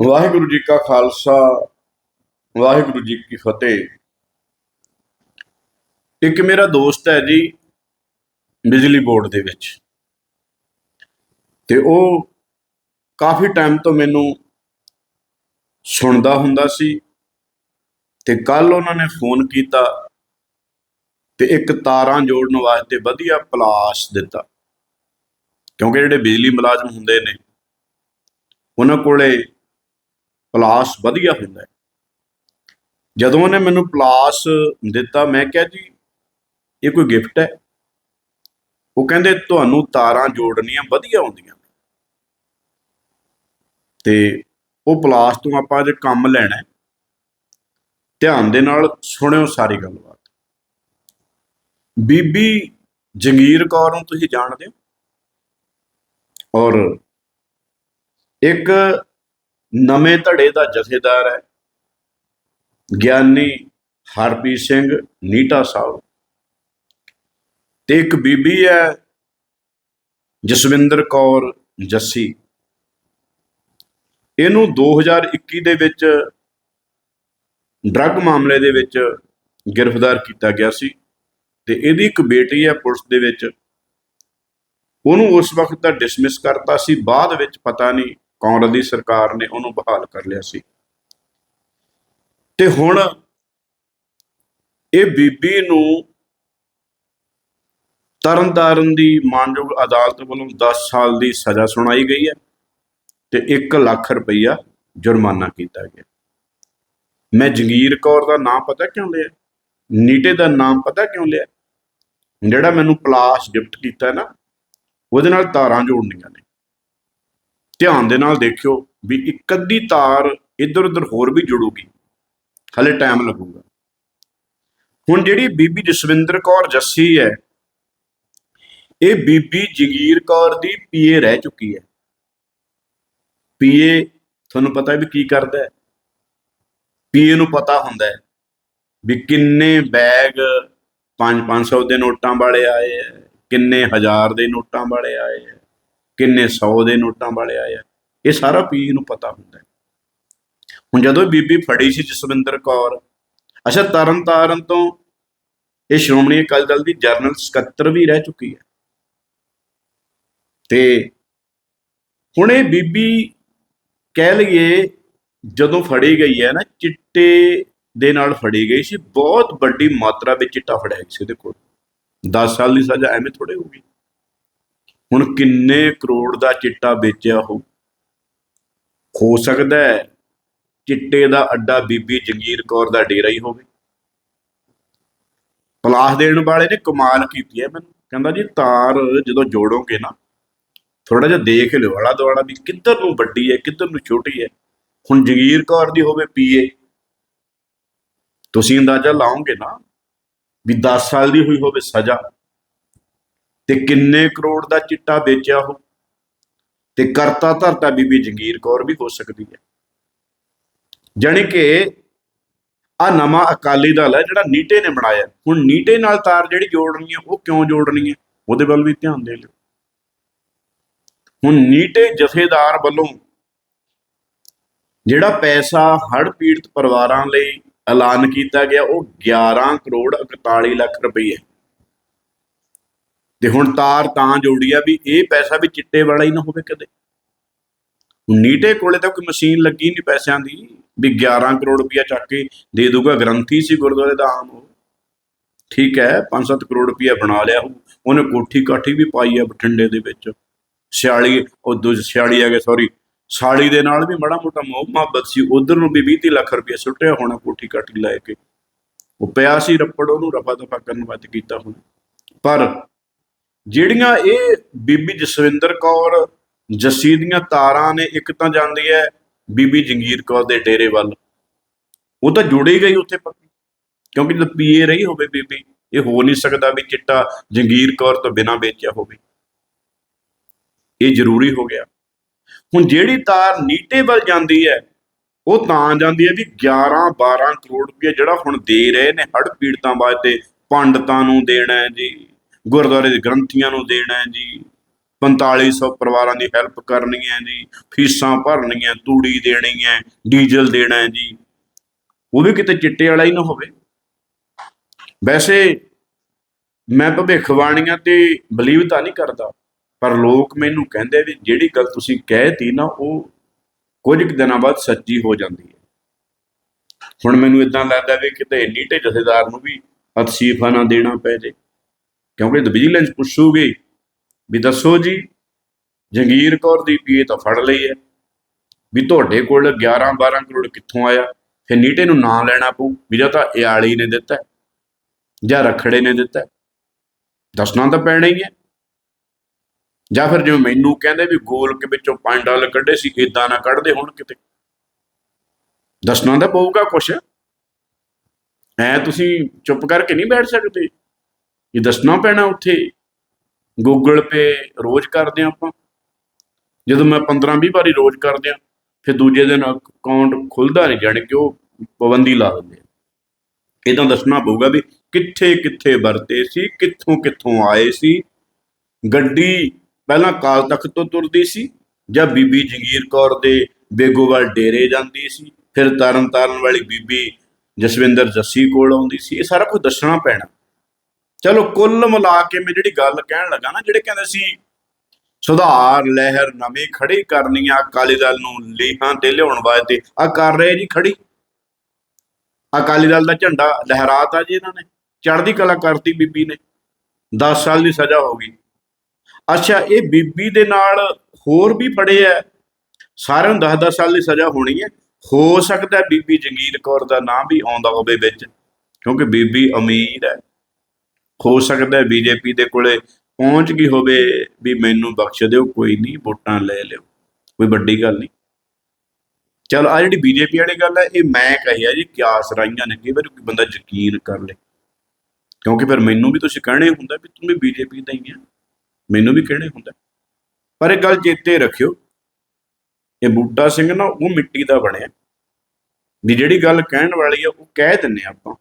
ਵਾਹਿਗੁਰੂ ਜੀ ਕਾ ਖਾਲਸਾ, ਵਾਹਿਗੁਰੂ ਜੀ ਕੀ ਫਤਿਹ। ਇੱਕ ਮੇਰਾ ਦੋਸਤ ਹੈ ਜੀ, ਬਿਜਲੀ ਬੋਰਡ ਦੇ ਵਿੱਚ। ਤੇ ਉਹ ਕਾਫੀ ਟਾਈਮ ਤੋਂ ਮੈਨੂੰ ਸੁਣਦਾ ਹੁੰਦਾ ਸੀ ਤੇ ਕੱਲ ਉਹਨਾਂ ਨੇ ਫੋਨ ਕੀਤਾ ਤੇ ਇੱਕ ਤਾਰਾਂ ਜੋੜਨ ਵਾਸਤੇ ਵਧੀਆ ਪਲਾਸ ਦਿੱਤਾ। ਕਿਉਂਕਿ ਜਿਹੜੇ ਬਿਜਲੀ ਮੁਲਾਜ਼ਮ ਹੁੰਦੇ ਨੇ, ਉਹਨਾਂ ਕੋਲੇ ਪਲਾਸ ਵਧੀਆ ਹੁੰਦਾ ਹੈ। ਜਦੋਂ ਉਹਨੇ ਮੈਨੂੰ ਪਲਾਸ ਦਿੱਤਾ, ਮੈਂ ਕਿਹਾ ਜੀ, ਇਹ ਕੋਈ ਗਿਫਟ ਹੈ? ਉਹ ਕਹਿੰਦੇ, ਤੁਹਾਨੂੰ ਤਾਰਾਂ ਜੋੜਨੀਆਂ ਵਧੀਆ ਹੁੰਦੀਆਂ ਤੇ ਉਹ ਪਲਾਸ ਤੋਂ ਆਪਾਂ ਅੱਜ ਕੰਮ ਲੈਣਾ ਹੈ, ਧਿਆਨ ਦੇ ਨਾਲ ਸੁਣਿਓ ਸਾਰੀ ਗੱਲਬਾਤ। ਬੀਬੀ ਜੰਗੀਰ ਕੌਰ ਨੂੰ ਤੁਸੀਂ ਜਾਣਦੇ ਹੋ? ਔਰ ਇੱਕ ਨਵੇਂ ਧੜੇ ਦਾ ਜਥੇਦਾਰ ਹੈ। ਗਿਆਨੀ ਹਰਪ੍ਰੀਤ ਸਿੰਘ ਨੀਟਾ ਸਾਹਿਬ। ਤੇ ਇੱਕ ਬੀਬੀ ਹੈ ਜਸਵਿੰਦਰ ਕੌਰ ਜੱਸੀ। ਇਹਨੂੰ 2021 ਦੇ ਵਿੱਚ ਡਰੱਗ ਮਾਮਲੇ ਦੇ ਵਿੱਚ ਗ੍ਰਿਫਤਾਰ ਕੀਤਾ ਗਿਆ ਸੀ ਤੇ ਇਹਦੀ ਇੱਕ ਬੇਟੀ ਹੈ ਪੁਲਿਸ ਦੇ ਵਿੱਚ। ਉਹਨੂੰ ਉਸ ਵਕਤ ਤਾਂ ਡਿਸਮਿਸ ਕਰਤਾ ਸੀ, ਬਾਅਦ ਵਿੱਚ ਪਤਾ ਨਹੀਂ ਕਾਂਗਰਸ ਦੀ ਸਰਕਾਰ ਨੇ ਉਹਨੂੰ ਬਹਾਲ ਕਰ ਲਿਆ ਸੀ। ਤੇ ਹੁਣ ਇਹ ਬੀਬੀ ਨੂੰ ਤਰਨਤਾਰਨ ਦੀ ਮਾਨਯੋਗ ਅਦਾਲਤ ਵੱਲੋਂ 10 ਸਾਲ ਦੀ ਸਜ਼ਾ ਸੁਣਾਈ ਗਈ ਹੈ ਤੇ 1 ਲੱਖ ਰੁਪਈਆ ਜੁਰਮਾਨਾ ਕੀਤਾ ਗਿਆ ਮੈਂ ਜੰਗੀਰ ਕੌਰ ਦਾ ਨਾਮ ਪਤਾ ਕਿਉਂ ਲਿਆ? ਨੀਟੇ ਦਾ ਨਾਮ ਪਤਾ ਕਿਉਂ ਲਿਆ? ਜਿਹੜਾ ਮੈਨੂੰ ਪਲਾਸ ਗਿਫਟ ਕੀਤਾ ਨਾ, ਉਹਦੇ ਨਾਲ ਤਾਰਾਂ ਜੋੜਨੀਆਂ ਨੇ। ਧਿਆਨ ਦੇ ਨਾਲ ਦੇਖਿਓ ਵੀ ਇੱਕ ਅੱਧੀ ਤਾਰ ਇੱਧਰ ਉੱਧਰ ਹੋਰ ਵੀ ਜੁੜੂਗੀ। ਹਲੇ ਟਾਈਮ ਲੱਗੂਗਾ। ਹੁਣ ਜਿਹੜੀ ਬੀਬੀ ਜਸਵਿੰਦਰ ਕੌਰ ਜੱਸੀ ਹੈ, ਇਹ ਬੀਬੀ ਜਗੀਰ ਕੌਰ ਦੀ ਪੀਏ ਰਹਿ ਚੁੱਕੀ ਹੈ। ਪੀਏ ਤੁਹਾਨੂੰ ਪਤਾ ਹੈ ਵੀ ਕੀ ਕਰਦਾ ਹੈ? ਪੀਏ ਨੂੰ ਪਤਾ ਹੁੰਦਾ ਹੈ ਵੀ ਕਿੰਨੇ ਬੈਗ 5-500 ਦੇ ਨੋਟਾਂ ਵਾਲੇ ਆਏ ਹੈ, ਕਿੰਨੇ ਹਜ਼ਾਰ ਦੇ ਨੋਟਾਂ ਵਾਲੇ ਆਏ ਹੈ। ਕਿੰਨੇ 100 ਦੇ ਨੋਟਾਂ ਵਾਲੇ ਆਏ ਆ। ਇਹ ਸਾਰਾ ਪੀਏ ਨੂੰ ਪਤਾ ਹੁੰਦਾ ਹੈ। ਹੁਣ ਜਦੋਂ ਇਹ ਬੀਬੀ ਫੜੀ ਸੀ ਜਸਵਿੰਦਰ ਕੌਰ, ਅੱਛਾ, ਤਰਨ ਤਾਰਨ ਤੋਂ ਇਹ ਸ਼੍ਰੋਮਣੀ ਅਕਾਲੀ ਦਲ ਦੀ ਜਨਰਲ ਸਕੱਤਰ ਵੀ ਰਹਿ ਚੁੱਕੀ ਹੈ। ਤੇ ਹੁਣ ਇਹ ਬੀਬੀ ਕਹਿ ਲਈਏ ਜਦੋਂ ਫੜੀ ਗਈ ਹੈ ਨਾ, ਚਿੱਟੇ ਦੇ ਨਾਲ ਫੜੀ ਗਈ ਸੀ, ਬਹੁਤ ਵੱਡੀ ਮਾਤਰਾ ਵਿੱਚ ਚਿੱਟਾ ਫੜਿਆ ਸੀ ਉਹਦੇ ਕੋਲ। 10 ਸਾਲ ਦੀ ਸਜ਼ਾ ਐਵੇਂ ਥੋੜੇ ਹੋਊਗੀ। ਹੁਣ ਕਿੰਨੇ ਕਰੋੜ ਦਾ ਚਿੱਟਾ ਵੇਚਿਆ ਉਹ? ਹੋ ਸਕਦਾ ਹੈ ਚਿੱਟੇ ਦਾ ਅੱਡਾ ਬੀਬੀ ਜੰਗੀਰ ਕੌਰ ਦਾ ਡੇਰਾ ਹੀ ਹੋਵੇ। ਪਲਾਸ ਦੇਣ ਵਾਲੇ ਨੇ ਕਮਾਲ ਕੀਤੀ ਹੈ ਮੈਨੂੰ। ਕਹਿੰਦਾ ਜੀ, ਤਾਰ ਜਦੋਂ ਜੋੜੋਗੇ ਨਾ ਥੋੜਾ ਜਿਹਾ ਦੇਖ ਲਿਓ ਆਲਾ ਦੁਆਲਾ ਵੀ ਕਿੱਧਰ ਨੂੰ ਵੱਡੀ ਹੈ, ਕਿੱਧਰ ਨੂੰ ਛੋਟੀ ਹੈ। ਹੁਣ ਜਗੀਰ ਕੌਰ ਦੀ ਹੋਵੇ ਪੀਏ, ਤੁਸੀਂ ਅੰਦਾਜ਼ਾ ਲਾਓਗੇ ਨਾ ਵੀ 10 ਸਾਲ ਦੀ ਹੋਈ ਹੋਵੇ ਸਜ਼ਾ। ਤੇ ਕਿੰਨੇ ਕਰੋੜ ਦਾ ਚਿੱਟਾ ਵੇਚਿਆ ਹੋ ਤੇ ਕਰਤਾ ਧਰਤਾ ਬੀਬੀ ਜੰਗੀਰ ਕੌਰ ਵੀ ਹੋ ਸਕਦੀ ਹੈ। ਜਾਣੀ ਕਿ ਆ ਨਵਾਂ ਅਕਾਲੀ ਦਲ ਹੈ ਜਿਹੜਾ ਨੀਟੇ ਨੇ ਬਣਾਇਆ। ਹੁਣ ਨੀਟੇ ਨਾਲ ਤਾਰ ਜਿਹੜੀ ਜੋੜਨੀ ਹੈ, ਉਹ ਕਿਉਂ ਜੋੜਨੀ ਹੈ? ਉਹਦੇ ਵੱਲ ਵੀ ਧਿਆਨ ਦੇ ਲਿਓ। ਹੁਣ ਨੀਟੇ ਜਥੇਦਾਰ ਵੱਲੋਂ ਜਿਹੜਾ ਪੈਸਾ ਹੜ੍ਹ ਪੀੜਤ ਪਰਿਵਾਰਾਂ ਲਈ ਐਲਾਨ ਕੀਤਾ ਗਿਆ, ਉਹ 11 ਕਰੋੜ 41 ਲੱਖ ਰੁਪਏ ਤੇ ਹੁਣ ਤਾਰ ਤਾਂ ਜੋੜੀ ਆ ਵੀ ਇਹ ਪੈਸਾ ਵੀ ਚਿੱਟੇ ਵਾਲਾ ਹੀ ਨਾ ਹੋਵੇ ਕਦੇ। ਨੀਟੇ ਕੋਲੇ ਤਾਂ ਕੋਈ ਮਸ਼ੀਨ ਲੱਗੀ ਨਹੀਂ ਪੈਸਿਆਂ ਦੀ, ਵੀ 11 ਕਰੋੜ ਰੁਪਇਆ ਚੱਕ ਕੇ ਦੇ ਦੂਗਾ, ਗ੍ਰੰਥੀ ਸੀ ਗੁਰਦੁਆਰੇ ਦਾ ਆਮ ਉਹ। ਠੀਕ ਹੈ 5-7 ਕਰੋੜ ਰੁਪਇਆ ਬਣਾ ਲਿਆ ਉਹਨੇ ਕੋਠੀ ਕਾਠੀ ਵੀ ਪਾਈ ਆ ਬਠਿੰਡੇ ਦੇ ਵਿੱਚ। ਸਿਆਲੀ, ਉਹ ਦੂਜ ਸਿਆਲੀ ਆ ਗਏ ਸੌਰੀ ਸਾਲੀ ਦੇ ਨਾਲ ਵੀ ਬੜਾ ਮੋਟਾ ਮੋਹ, ਮੁਹੱਬਤ ਸੀ, ਉਧਰ ਨੂੰ ਵੀ 20 ਲੱਖ ਰੁਪਇਆ ਸੁੱਟਿਆ ਹੋਣਾ ਕੋਠੀ ਕਾਠੀ ਲੈ ਕੇ। ਉਹ ਪਿਆ ਸੀ ਰੱਪੜ ਉਹਨੂੰ ਰਫਾ ਦਫਾ ਕਰਨ ਵਾਸਤੇ ਕੀਤਾ ਹੁਣ। ਪਰ ਜਿਹੜੀਆਂ ਇਹ ਬੀਬੀ ਜਸਵਿੰਦਰ ਕੌਰ ਜੱਸੀ ਦੀਆਂ ਤਾਰਾਂ ਨੇ, ਇੱਕ ਤਾਂ ਜਾਂਦੀ ਹੈ ਬੀਬੀ ਜੰਗੀਰ ਕੌਰ ਦੇ ਡੇਰੇ ਵੱਲ। ਉਹ ਤਾਂ ਜੁੜੀ ਗਈ ਉੱਥੇ ਪੱਕੀ। ਕਿਉਂਕਿ ਜਦ ਪੀਏ ਰਹੀ ਹੋਵੇ ਬੀਬੀ, ਇਹ ਹੋ ਨਹੀਂ ਸਕਦਾ ਵੀ ਚਿੱਟਾ ਜੰਗੀਰ ਕੌਰ ਤੋਂ ਬਿਨਾਂ ਵੇਚਿਆ ਹੋਵੇ। ਇਹ ਜ਼ਰੂਰੀ ਹੋ ਗਿਆ। ਹੁਣ ਜਿਹੜੀ ਤਾਰ ਨੀਟੇ ਵੱਲ ਜਾਂਦੀ ਹੈ, ਉਹ ਤਾਂ ਜਾਂਦੀ ਹੈ ਵੀ 11 12 ਕਰੋੜ ਰੁਪਏ ਜਿਹੜਾ ਹੁਣ ਦੇ ਰਹੇ ਨੇ ਹੜ ਪੀੜਤਾਂ ਵਾਸਤੇ ਪੰਡਤਾਂ ਨੂੰ ਦੇਣਾ ਹੈ ਜੀ। ਗੁਰਦੁਆਰੇ ਦੇ ਗ੍ਰੰਥੀਆਂ ਨੂੰ ਦੇਣਾ ਹੈ ਜੀ। 4500 ਪਰਿਵਾਰਾਂ ਦੀ ਹੈਲਪ ਕਰਨੀ ਹੈ ਜੀ। ਫੀਸਾਂ ਭਰਨੀਆਂ, ਤੂੜੀ ਦੇਣੀ ਹੈ ਡੀਜ਼ਲ ਦੇਣਾ ਹੈ ਜੀ। ਉਹ ਵੀ ਕਿਤੇ ਚਿੱਟੇ ਵਾਲਾ ਹੀ ਨਾ ਹੋਵੇ। ਵੈਸੇ ਮੈਂ ਭਵਿੱਖਬਾਣੀਆਂ ਤੇ ਬਲੀਵ ਤਾਂ ਨਹੀਂ ਕਰਦਾ, ਪਰ ਲੋਕ ਮੈਨੂੰ ਕਹਿੰਦੇ ਵੀ ਜਿਹੜੀ ਗੱਲ ਤੁਸੀਂ ਕਹਿਤੀ ਨਾ, ਉਹ ਕੁਝ ਕੁ ਦਿਨਾਂ ਬਾਅਦ ਸੱਚੀ ਹੋ ਜਾਂਦੀ ਹੈ। ਹੁਣ ਮੈਨੂੰ ਇਦਾਂ ਲੱਗਦਾ ਵੀ ਕਿਤੇ ਇੰਨੀ ਢੇ ਜਥੇਦਾਰ ਨੂੰ ਵੀ ਅਤਸੀਫਾ ਨਾ ਦੇਣਾ ਪੈ ਜੇ। ਕਿਉਂਕਿ ਵਿਜੀਲੈਂਸ ਪੁੱਛੂਗੀ ਵੀ ਦੱਸੋ ਜੀ, ਜੰਗੀਰ ਕੌਰ ਦੀ ਪੀਏ ਤਾਂ ਫੜ ਲਈ ਹੈ। ਵੀ ਤੁਹਾਡੇ ਕੋਲ 11 12 ਕਰੋੜ ਕਿੱਥੋਂ ਆਇਆ? ਫਿਰ ਨੀਟੇ ਨੂੰ ਨਾਂ ਲੈਣਾ ਪਊ, ਵੀ ਜਾਂ ਤਾਂ ਇਆਲੀ ਨੇ ਦਿੱਤਾ ਜਾਂ ਰਖੜੇ ਨੇ ਦਿੱਤਾ ਦੱਸਣਾ ਤਾਂ ਪੈਣਾ ਹੀ ਹੈ। ਜਾਂ ਫਿਰ ਜਿਵੇਂ ਮੈਨੂੰ ਕਹਿੰਦੇ ਵੀ ਗੋਲ ਕੇ ਵਿੱਚੋਂ 5 ਡਾਲਰ ਕੱਢੇ ਸੀ ਇਦਾਂ ਨਾ ਕੱਢਦੇ ਹੁਣ ਕਿਤੇ। ਦੱਸਣਾ ਤਾਂ ਪਊਗਾ ਕੁਛ। ਐ ਤੁਸੀਂ ਚੁੱਪ ਕਰਕੇ ਨਹੀਂ ਬੈਠ ਸਕਦੇ। ਇਹ ਦੱਸਣਾ ਪੈਣਾ ਉੱਥੇ। ਗੂਗਲ ਪੇ ਰੋਜ਼ ਕਰਦੇ ਹਾਂ ਆਪਾਂ। ਜਦੋਂ ਮੈਂ 15 20 ਵਾਰੀ ਰੋਜ਼ ਕਰਦੇ ਆ ਫਿਰ ਦੂਜੇ ਦਿਨ ਅਕਾਊਂਟ ਖੁੱਲਦਾ ਨਹੀਂ, ਜਾਣੀ ਕਿ ਉਹ ਪਾਬੰਦੀ ਲਾ ਦਿੰਦੇ ਇਹ ਤਾਂ ਦੱਸਣਾ ਪਊਗਾ ਵੀ ਕਿੱਥੇ ਕਿੱਥੇ ਵਰਤੇ ਸੀ, ਕਿੱਥੋਂ ਕਿੱਥੋਂ ਆਏ ਸੀ। ਗੱਡੀ ਪਹਿਲਾਂ ਕਾਲ ਤਖਤ ਤੋਂ ਤੁਰਦੀ ਸੀ, ਜਾਂ ਬੀਬੀ ਜਗੀਰ ਕੌਰ ਦੇ ਬੇਗੋਵਾਲ ਡੇਰੇ ਜਾਂਦੀ ਸੀ, ਫਿਰ ਤਰਨ ਤਾਰਨ ਵਾਲੀ ਬੀਬੀ ਜਸਵਿੰਦਰ ਜੱਸੀ ਕੋਲ ਆਉਂਦੀ ਸੀ। ਇਹ ਸਾਰਾ ਕੁਝ ਦੱਸਣਾ ਪੈਣਾ। ਚਲੋ ਕੁੱਲ ਮਿਲਾ ਕੇ ਮੈਂ ਜਿਹੜੀ ਗੱਲ ਕਹਿਣ ਲੱਗਾ ਨਾ, ਜਿਹੜੇ ਕਹਿੰਦੇ ਸੀ, ਸੁਧਾਰ ਲਹਿਰ ਨਵੀਂ ਖੜੀ ਕਰਨੀ ਆ, ਅਕਾਲੀ ਦਲ ਨੂੰ ਲੀਹਾਂ ਤੇ ਲਿਆਉਣ ਵਾਸਤੇ। ਆ ਕਰ ਰਹੇ ਜੀ ਖੜੀ ਅਕਾਲੀ ਦਲ ਦਾ ਝੰਡਾ ਲਹਿਰਾਤਾ ਜੀ ਇਹਨਾਂ ਨੇ, ਚੜ੍ਹਦੀ ਕਲਾ ਕਰਤੀ ਬੀਬੀ ਨੇ। 10 ਸਾਲ ਦੀ ਸਜ਼ਾ ਹੋ ਗਈ। ਅੱਛਾ, ਇਹ ਬੀਬੀ ਦੇ ਨਾਲ ਹੋਰ ਵੀ ਫੜੇ ਆ। ਸਾਰਿਆਂ ਨੂੰ 10-10 ਸਾਲ ਦੀ ਸਜ਼ਾ ਹੋਣੀ ਹੈ ਹੋ ਸਕਦਾ ਬੀਬੀ ਜੰਗੀਰ ਕੌਰ ਦਾ ਨਾਮ ਵੀ ਆਉਂਦਾ ਹੋਵੇ ਵਿੱਚ, ਕਿਉਂਕਿ ਬੀਬੀ ਅਮੀਰ ਹੈ। ਹੋ ਸਕਦਾ ਬੀਜੇਪੀ ਦੇ ਕੋਲੇ ਪਹੁੰਚ ਗਈ ਹੋਵੇ ਵੀ ਮੈਨੂੰ ਬਖਸ਼ ਦਿਓ, ਕੋਈ ਨਹੀਂ, ਵੋਟਾਂ ਲੈ ਲਿਓ। ਕੋਈ ਵੱਡੀ ਗੱਲ ਨਹੀਂ। ਚਲ ਆ ਜਿਹੜੀ ਬੀਜੇਪੀ ਵਾਲੀ ਗੱਲ ਹੈ, ਇਹ ਮੈਂ ਕਹੀ ਆ ਜੀ ਕਿਆਸ ਰਾਈਆਂ ਨੇ ਕਈ ਵਾਰ ਕੋਈ ਬੰਦਾ ਯਕੀਨ ਕਰ ਲੇ। ਕਿਉਂਕਿ ਫਿਰ ਮੈਨੂੰ ਵੀ ਤੁਸੀਂ ਕਹਿਣੇ ਹੁੰਦਾ ਵੀ ਤੂੰ ਵੀ ਬੀਜੇਪੀ ਦਾ ਹੀ ਆ। ਮੈਨੂੰ ਵੀ ਕਹਿਣੇ ਹੁੰਦਾ। ਪਰ ਇਹ ਗੱਲ ਚੇਤੇ ਰੱਖਿਓ, ਇਹ ਬੂਟਾ ਸਿੰਘ ਨਾ, ਉਹ ਮਿੱਟੀ ਦਾ ਬਣਿਆ। ਵੀ ਜਿਹੜੀ ਗੱਲ ਕਹਿਣ ਵਾਲੀ ਆ, ਉਹ ਕਹਿ ਦਿੰਨੇ ਆਪਾਂ।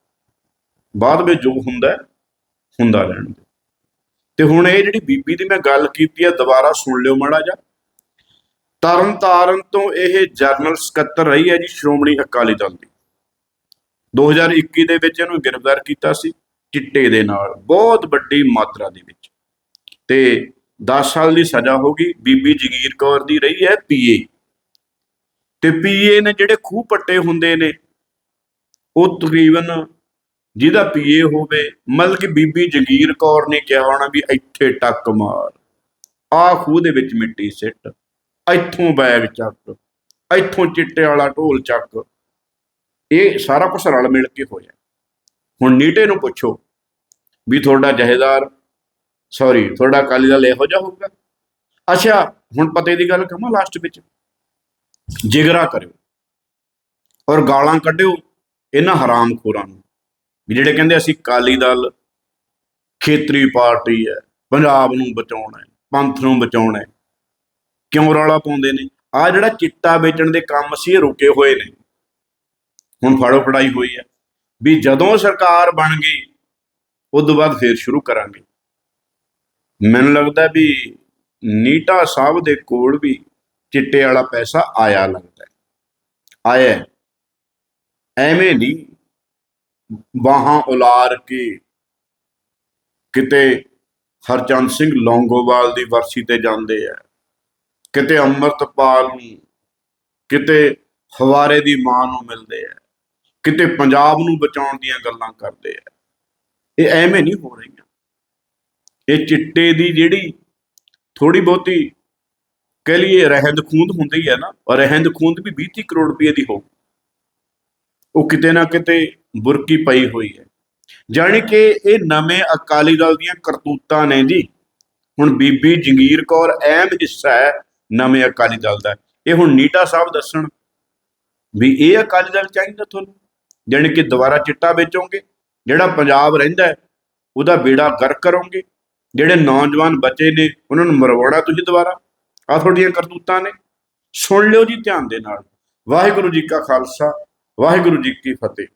ਬਾਅਦ ਵਿੱਚ ਜੋ ਹੁੰਦਾ ਹੁੰਦਾ ਰਹਿਣ ਦਿਓ। ਤੇ ਹੁਣ ਇਹ ਜਿਹੜੀ ਬੀਬੀ ਦੀ ਮੈਂ ਗੱਲ ਕੀਤੀ ਆ, ਦੁਬਾਰਾ ਸੁਣ ਲਿਓ ਮਾੜਾ ਜਿਹਾ। ਤਰਨ ਤਾਰਨ ਤੋਂ ਇਹ ਜਰਨਲ ਸਕੱਤਰ ਰਹੀ ਹੈ ਜੀ ਸ਼੍ਰੋਮਣੀ ਅਕਾਲੀ ਦਲ ਦੀ। 2021 ਦੇ ਵਿੱਚ ਇਹਨੂੰ ਗ੍ਰਿਫਤਾਰ ਕੀਤਾ ਸੀ, ਚਿੱਟੇ ਦੇ ਨਾਲ, ਬਹੁਤ ਵੱਡੀ ਮਾਤਰਾ ਦੇ ਵਿੱਚ। ਤੇ 10 ਸਾਲ ਦੀ ਸਜ਼ਾ ਹੋ ਗਈ, ਬੀਬੀ ਜਗੀਰ ਕੌਰ ਦੀ ਰਹੀ ਹੈ ਪੀਏ ਤੇ ਪੀਏ ਨੇ ਜਿਹੜੇ ਖੂਹ ਪੱਟੇ ਹੁੰਦੇ ਨੇ, ਉਹ ਤਕਰੀਬਨ ਜਿਹਦਾ ਪੀਏ ਹੋਵੇ, ਮਤਲਬ ਕਿ ਬੀਬੀ ਜਗੀਰ ਕੌਰ ਨੇ ਕਿਹਾ ਹੋਣਾ ਵੀ ਇੱਥੇ ਟੱਕ ਮਾਰ। ਆ ਖੂਹ ਦੇ ਵਿੱਚ ਮਿੱਟੀ ਸਿੱਟ, ਇੱਥੋਂ ਬੈਗ ਚੱਕ, ਇੱਥੋਂ ਚਿੱਟੇ ਵਾਲਾ ਢੋਲ ਚੱਕ। ਇਹ ਸਾਰਾ ਕੁਝ ਰਲ ਮਿਲ ਕੇ ਹੋਇਆ। ਹੁਣ ਨੀਟੇ ਨੂੰ ਪੁੱਛੋ ਵੀ ਤੁਹਾਡਾ ਜਹੇਦਾਰ ਸੌਰੀ ਤੁਹਾਡਾ ਅਕਾਲੀ ਦਲ ਇਹੋ ਜਿਹਾ ਹੋਊਗਾ? ਅੱਛਾ, ਹੁਣ ਪਤੇ ਦੀ ਗੱਲ ਕਹਾਂ ਲਾਸਟ ਵਿੱਚ। ਜਿਗਰਾ ਕਰਿਓ ਔਰ ਗਾਲਾਂ ਕੱਢਿਓ ਇਹਨਾਂ ਹਰਾਮਖੋਰਾਂ ਨੂੰ। ਵੀ ਜਿਹੜੇ ਕਹਿੰਦੇ ਅਸੀਂ ਅਕਾਲੀ ਦਲ ਖੇਤਰੀ ਪਾਰਟੀ ਹੈ, ਪੰਜਾਬ ਨੂੰ ਬਚਾਉਣਾ ਹੈ, ਪੰਥ ਨੂੰ ਬਚਾਉਣਾ ਹੈ, ਕਿਉਂ ਰੌਲਾ ਪਾਉਂਦੇ ਨੇ? ਆ ਜਿਹੜਾ ਚਿੱਟਾ ਵੇਚਣ ਦੇ ਕੰਮ ਸੀ, ਇਹ ਰੁਕੇ ਹੋਏ ਨੇ। ਹੁਣ ਫੜੋ ਫੜਾਈ ਹੋਈ ਹੈ। ਵੀ ਜਦੋਂ ਸਰਕਾਰ ਬਣ ਗਈ, ਉਸ ਤੋਂ ਬਾਅਦ ਫੇਰ ਸ਼ੁਰੂ ਕਰਾਂਗੇ। ਮੈਨੂੰ ਲੱਗਦਾ ਵੀ ਨੀਟਾ ਸਾਹਿਬ ਦੇ ਕੋਲ ਵੀ ਚਿੱਟੇ ਵਾਲਾ ਪੈਸਾ ਆਇਆ ਲੱਗਦਾ ਆਇਆ ਐਵੇਂ ਨਹੀਂ ਬਾਹਾਂ ਉਲਾਰ ਕੇ। ਕਿਤੇ ਹਰਚੰਦ ਸਿੰਘ ਲੌਂਗੋਵਾਲ ਦੀ ਵਰਸੀ ਤੇ ਜਾਂਦੇ ਆ ਕਿਤੇ ਅੰਮ੍ਰਿਤਪਾਲ ਨੂੰ, ਕਿਤੇ ਹਵਾਰੇ ਦੀ ਮਾਂ ਨੂੰ ਮਿਲਦੇ ਆ ਕਿਤੇ ਪੰਜਾਬ ਨੂੰ ਬਚਾਉਣ ਦੀਆਂ ਗੱਲਾਂ ਕਰਦੇ ਆ ਇਹ ਐਵੇਂ ਨਹੀਂ ਹੋ ਰਹੀਆਂ। ਇਹ ਚਿੱਟੇ ਦੀ ਜਿਹੜੀ ਥੋੜੀ ਬਹੁਤੀ ਕਹਿ ਲਈਏ ਰਹਿੰਦ ਖੂੰਦ ਹੁੰਦੀ ਹੈ ਨਾ, ਔਰ ਰਹਿੰਦ ਖੂੰਦ ਵੀ 20 ਕਰੋੜ ਰੁਪਏ ਦੀ ਹੋਊ। ਉਹ ਕਿਤੇ ਨਾ ਕਿਤੇ ਬੁਰਕੀ ਪਈ ਹੋਈ ਹੈ। ਜਾਣੀ ਕਿ ਇਹ ਨਵੇਂ ਅਕਾਲੀ ਦਲ ਦੀਆਂ ਕਰਤੂਤਾਂ ਨੇ ਜੀ। ਹੁਣ ਬੀਬੀ ਜੰਗੀਰ ਕੌਰ ਅਹਿਮ ਹਿੱਸਾ ਹੈ ਨਵੇਂ ਅਕਾਲੀ ਦਲ ਦਾ। ਇਹ ਹੁਣ ਨੀਟਾ ਸਾਹਿਬ ਦੱਸਣ ਵੀ ਇਹ ਅਕਾਲੀ ਦਲ ਚਾਹੀਦਾ ਤੁਹਾਨੂੰ? ਜਾਣੀ ਕਿ ਦੁਬਾਰਾ ਚਿੱਟਾ ਵੇਚੋਗੇ, ਜਿਹੜਾ ਪੰਜਾਬ ਰਹਿੰਦਾ ਹੈ, ਉਹਦਾ ਬੇੜਾ ਗਰ ਕਰੋਗੇ। ਜਿਹੜੇ ਨੌਜਵਾਨ ਬੱਚੇ ਨੇ, ਉਹਨਾਂ ਨੂੰ ਮਰਵਾਉਣਾ ਤੁਸੀਂ ਦੁਬਾਰਾ? ਆ ਤੁਹਾਡੀਆਂ ਕਰਤੂਤਾਂ ਨੇ। ਸੁਣ ਲਿਓ ਜੀ ਧਿਆਨ ਦੇ ਨਾਲ। ਵਾਹਿਗੁਰੂ ਜੀ ਕਾ ਖਾਲਸਾ, ਵਾਹਿਗੁਰੂ ਜੀ ਕੀ ਫਤਿਹ।